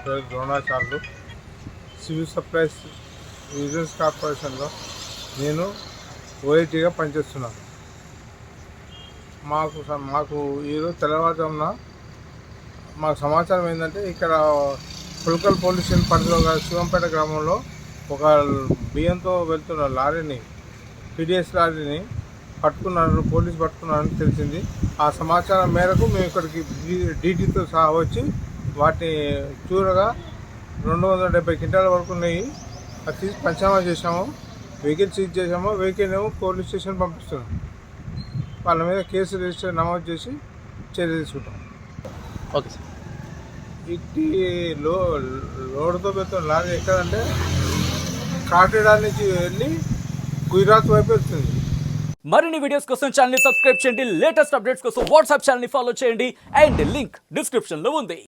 Doctor Dronacharyulu civil supplies vigilance కార్పొరేషన్లో నేను ఓఐటీగా పనిచేస్తున్నాను. మాకు స- మాకు ఈరోజు తెల్లవారుజామున మాకు సమాచారం ఏంటంటే ఇక్కడ పుల్కల్ పోలీస్ స్టేషన్ పరిధిలో శివంపేట గ్రామంలో ఒక బియ్యంతో వెళ్తున్న లారీని పీడిఎస్ లారీని పట్టుకున్నారు పోలీసు పట్టుకున్నారని తెలిసింది. ఆ సమాచారం మేరకు మేము ఇక్కడికి డీటీతో సహా వచ్చి వాటిని చూరగా రెండు వందల డెబ్బై క్వింటాల వరకు ఉన్నాయి. అది తీసి పంచనామా చేసాము వెహికల్ సీజ్ చేసాము వెహికల్ ఏమో పోలీస్ స్టేషన్ పంపిస్తున్నాం. వాళ్ళ మీద కేసు రిజిస్టర్ నమోదు చేసి చర్య తీసుకుంటాం. Okay sir. ఇట్టి లో లోడ్తో పెడుతున్న లారీ ఎక్కడంటే కాకినాడ నుంచి వెళ్ళి గుజరాత్ వైపు వెళ్తుంది. మరిన్ని వీడియోస్ కోసం ఛానల్ని సబ్స్క్రైబ్ చేయండి. లేటెస్ట్ అప్డేట్స్ కోసం వాట్సాప్ ఛానల్ని ఫాలో చేయండి. అండ్ లింక్ డిస్క్రిప్షన్లో ఉంది.